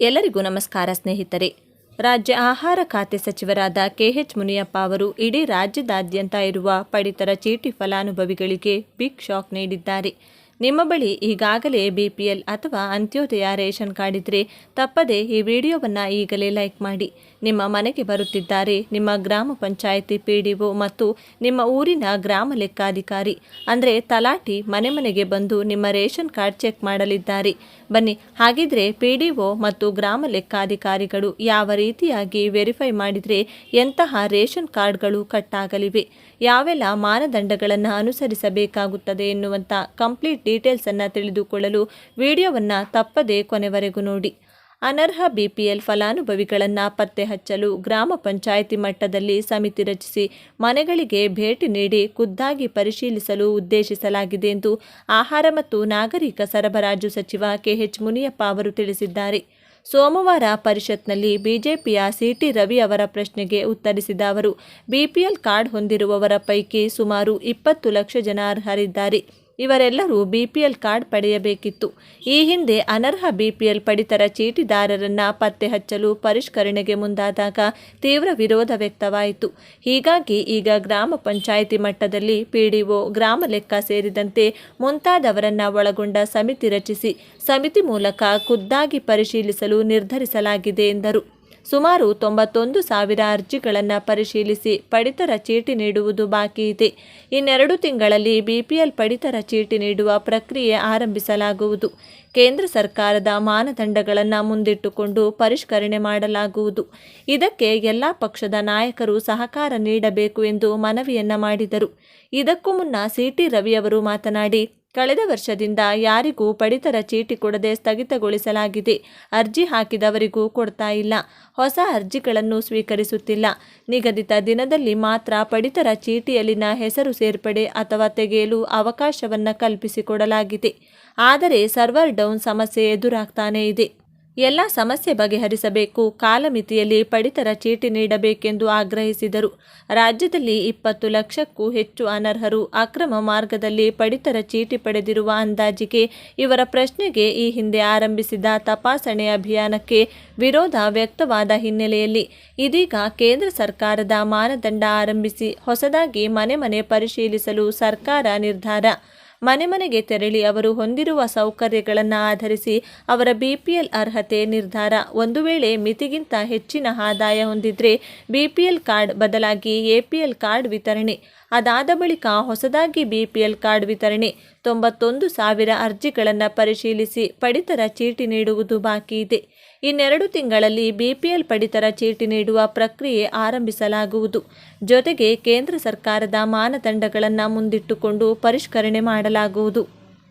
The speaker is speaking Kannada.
ಎಲ್ಲರಿಗೂ ನಮಸ್ಕಾರ ಸ್ನೇಹಿತರೆ. ರಾಜ್ಯ ಆಹಾರ ಖಾತೆ ಸಚಿವರಾದ ಕೆಎಚ್ ಮುನಿಯಪ್ಪ ಅವರು ಇಡೀ ರಾಜ್ಯದಾದ್ಯಂತ ಇರುವ ಪಡಿತರ ಚೀಟಿ ಫಲಾನುಭವಿಗಳಿಗೆ ಬಿಗ್ ಶಾಕ್ ನೀಡಿದ್ದಾರೆ. ನಿಮ್ಮ ಬಳಿ ಈಗಾಗಲೇ ಬಿಪಿಎಲ್ ಅಥವಾ ಅಂತ್ಯೋದಯ ರೇಷನ್ ಕಾರ್ಡ್ ಇದ್ರೆ ತಪ್ಪದೆ ಈ ವಿಡಿಯೋವನ್ನು ಈಗಲೇ ಲೈಕ್ ಮಾಡಿ. ನಿಮ್ಮ ಮನೆಗೆ ಬರುತ್ತಿದ್ದಾರೆ ನಿಮ್ಮ ಗ್ರಾಮ ಪಂಚಾಯಿತಿ ಪಿ ಮತ್ತು ನಿಮ್ಮ ಊರಿನ ಗ್ರಾಮ ಲೆಕ್ಕಾಧಿಕಾರಿ. ಅಂದರೆ ತಲಾಟಿ ಮನೆ ಮನೆಗೆ ಬಂದು ನಿಮ್ಮ ರೇಷನ್ ಕಾರ್ಡ್ ಚೆಕ್ ಮಾಡಲಿದ್ದಾರೆ. ಬನ್ನಿ, ಹಾಗಿದ್ರೆ ಪಿ ಮತ್ತು ಗ್ರಾಮ ಲೆಕ್ಕಾಧಿಕಾರಿಗಳು ಯಾವ ರೀತಿಯಾಗಿ ವೆರಿಫೈ ಮಾಡಿದರೆ ಎಂತಹ ರೇಷನ್ ಕಾರ್ಡ್ಗಳು ಕಟ್ಟಾಗಲಿವೆ ಯಾವೆಲ್ಲ ಮಾನದಂಡಗಳನ್ನು ಅನುಸರಿಸಬೇಕಾಗುತ್ತದೆ ಎನ್ನುವಂಥ ಕಂಪ್ಲೀಟ್ ಡೀಟೇಲ್ಸನ್ನು ತಿಳಿದುಕೊಳ್ಳಲು ವಿಡಿಯೋವನ್ನು ತಪ್ಪದೇ ಕೊನೆವರೆಗೂ ನೋಡಿ. ಅನರ್ಹ ಬಿಪಿಎಲ್ ಫಲಾನುಭವಿಗಳನ್ನು ಪತ್ತೆ ಹಚ್ಚಲು ಗ್ರಾಮ ಪಂಚಾಯಿತಿ ಮಟ್ಟದಲ್ಲಿ ಸಮಿತಿ ರಚಿಸಿ ಮನೆಗಳಿಗೆ ಭೇಟಿ ನೀಡಿ ಖುದ್ದಾಗಿ ಪರಿಶೀಲಿಸಲು ಉದ್ದೇಶಿಸಲಾಗಿದೆ ಎಂದು ಆಹಾರ ಮತ್ತು ನಾಗರಿಕ ಸರಬರಾಜು ಸಚಿವ ಕೆಎಚ್ ಮುನಿಯಪ್ಪ ಅವರು ತಿಳಿಸಿದ್ದಾರೆ. ಸೋಮವಾರ ಪರಿಷತ್ನಲ್ಲಿ ಬಿಜೆಪಿಯ ಸಿಟಿ ರವಿ ಅವರ ಪ್ರಶ್ನೆಗೆ ಉತ್ತರಿಸಿದ ಅವರು, ಬಿಪಿಎಲ್ ಕಾರ್ಡ್ ಹೊಂದಿರುವವರ ಪೈಕಿ ಸುಮಾರು ಇಪ್ಪತ್ತು ಲಕ್ಷ ಜನ ಅರ್ಹರಿದ್ದಾರೆ. ಇವರೆಲ್ಲರೂ ಬಿಪಿಎಲ್ ಕಾರ್ಡ್ ಪಡೆಯಬೇಕಿತ್ತು. ಈ ಹಿಂದೆ ಅನರ್ಹ ಬಿಪಿಎಲ್ ಪಡಿತರ ಚೀಟಿದಾರರನ್ನ ಪತ್ತೆ ಹಚ್ಚಲು ಪರಿಷ್ಕರಣೆಗೆ ಮುಂದಾದಾಗ ತೀವ್ರ ವಿರೋಧ ವ್ಯಕ್ತವಾಯಿತು. ಹೀಗಾಗಿ ಈಗ ಗ್ರಾಮ ಪಂಚಾಯಿತಿ ಮಟ್ಟದಲ್ಲಿ ಪಿಡಿಒ ಗ್ರಾಮ ಲೆಕ್ಕ ಸೇರಿದಂತೆ ಮುಂತಾದವರನ್ನ ಒಳಗೊಂಡ ಸಮಿತಿ ರಚಿಸಿ, ಸಮಿತಿ ಮೂಲಕ ಖುದ್ದಾಗಿ ಪರಿಶೀಲಿಸಲು ನಿರ್ಧರಿಸಲಾಗಿದೆ ಎಂದರು. ಸುಮಾರು ತೊಂಬತ್ತೊಂದು ಸಾವಿರ ಅರ್ಜಿಗಳನ್ನು ಪರಿಶೀಲಿಸಿ ಪಡಿತರ ಚೀಟಿ ನೀಡುವುದು ಬಾಕಿ ಇದೆ. ಇನ್ನೆರಡು ತಿಂಗಳಲ್ಲಿ ಬಿಪಿಎಲ್ ಪಡಿತರ ಚೀಟಿ ನೀಡುವ ಪ್ರಕ್ರಿಯೆ ಆರಂಭಿಸಲಾಗುವುದು. ಕೇಂದ್ರ ಸರ್ಕಾರದ ಮಾನದಂಡಗಳನ್ನು ಮುಂದಿಟ್ಟುಕೊಂಡು ಪರಿಷ್ಕರಣೆ ಮಾಡಲಾಗುವುದು. ಇದಕ್ಕೆ ಎಲ್ಲ ಪಕ್ಷದ ನಾಯಕರು ಸಹಕಾರ ನೀಡಬೇಕು ಎಂದು ಮನವಿಯನ್ನ ಮಾಡಿದರು. ಇದಕ್ಕೂ ಮುನ್ನ ಸಿಟಿ ರವಿಯವರು ಮಾತನಾಡಿ ಕಳೆದ ವರ್ಷದಿಂದ ಯಾರಿಗೂ ಪಡಿತರ ಚೀಟಿ ಕೊಡದೆ ಸ್ಥಗಿತಗೊಳಿಸಲಾಗಿದೆ. ಅರ್ಜಿ ಹಾಕಿದವರಿಗೂ ಕೊಡ್ತಾ ಇಲ್ಲ. ಹೊಸ ಅರ್ಜಿಗಳನ್ನು ಸ್ವೀಕರಿಸುತ್ತಿಲ್ಲ. ನಿಗದಿತ ದಿನದಲ್ಲಿ ಮಾತ್ರ ಪಡಿತರ ಚೀಟಿಯಲ್ಲಿನ ಹೆಸರು ಸೇರ್ಪಡೆ ಅಥವಾ ತೆಗೆಯಲು ಅವಕಾಶವನ್ನು ಕಲ್ಪಿಸಿಕೊಡಲಾಗಿದೆ. ಆದರೆ ಸರ್ವರ್ ಡೌನ್ ಸಮಸ್ಯೆ ಎದುರಾಗ್ತಾನೇ ಇದೆ. ಎಲ್ಲ ಸಮಸ್ಯೆ ಬಗೆಹರಿಸಬೇಕು. ಕಾಲಮಿತಿಯಲ್ಲಿ ಪಡಿತರ ಚೀಟಿ ನೀಡಬೇಕೆಂದು ಆಗ್ರಹಿಸಿದರು. ರಾಜ್ಯದಲ್ಲಿ ಇಪ್ಪತ್ತು ಲಕ್ಷಕ್ಕೂ ಹೆಚ್ಚು ಅನರ್ಹರು ಅಕ್ರಮ ಮಾರ್ಗದಲ್ಲಿ ಪಡಿತರ ಚೀಟಿ ಪಡೆದಿರುವ ಅಂದಾಜಿಗೆ ಇವರ ಪ್ರಶ್ನೆಗೆ ಈ ಹಿಂದೆ ಆರಂಭಿಸಿದ ತಪಾಸಣೆ ಅಭಿಯಾನಕ್ಕೆ ವಿರೋಧ ವ್ಯಕ್ತವಾದ ಹಿನ್ನೆಲೆಯಲ್ಲಿ ಇದೀಗ ಕೇಂದ್ರ ಸರ್ಕಾರದ ಮಾನದಂಡ ಆರಂಭಿಸಿ ಹೊಸದಾಗಿ ಮನೆ ಮನೆ ಪರಿಶೀಲಿಸಲು ಸರ್ಕಾರ ನಿರ್ಧಾರ. ಮನೆ ಮನೆಗೆ ತೆರಳಿ ಅವರು ಹೊಂದಿರುವ ಸೌಕರ್ಯಗಳನ್ನು ಆಧರಿಸಿ ಅವರ ಬಿಪಿಎಲ್ ಅರ್ಹತೆ ನಿರ್ಧಾರ. ಒಂದು ವೇಳೆ ಮಿತಿಗಿಂತ ಹೆಚ್ಚಿನ ಆದಾಯ ಹೊಂದಿದ್ರೆ ಬಿಪಿಎಲ್ ಕಾರ್ಡ್ ಬದಲಾಗಿ ಎಪಿಎಲ್ ಕಾರ್ಡ್ ವಿತರಣೆ. ಅದಾದ ಬಳಿಕ ಹೊಸದಾಗಿ ಬಿಪಿಎಲ್ ಕಾರ್ಡ್ ವಿತರಣೆ. ತೊಂಬತ್ತೊಂದು ಸಾವಿರ ಅರ್ಜಿಗಳನ್ನು ಪರಿಶೀಲಿಸಿ ಪಡಿತರ ಚೀಟಿ ನೀಡುವುದು ಬಾಕಿ ಇದೆ. ಇನ್ನೆರಡು ತಿಂಗಳಲ್ಲಿ ಬಿಪಿಎಲ್ ಪಡಿತರ ಚೀಟಿ ನೀಡುವ ಪ್ರಕ್ರಿಯೆ ಆರಂಭಿಸಲಾಗುವುದು. ಜೊತೆಗೆ ಕೇಂದ್ರ ಸರ್ಕಾರದ ಮಾನದಂಡಗಳನ್ನು ಮುಂದಿಟ್ಟುಕೊಂಡು ಪರಿಷ್ಕರಣೆ ಮಾಡಲಾಗುವುದು.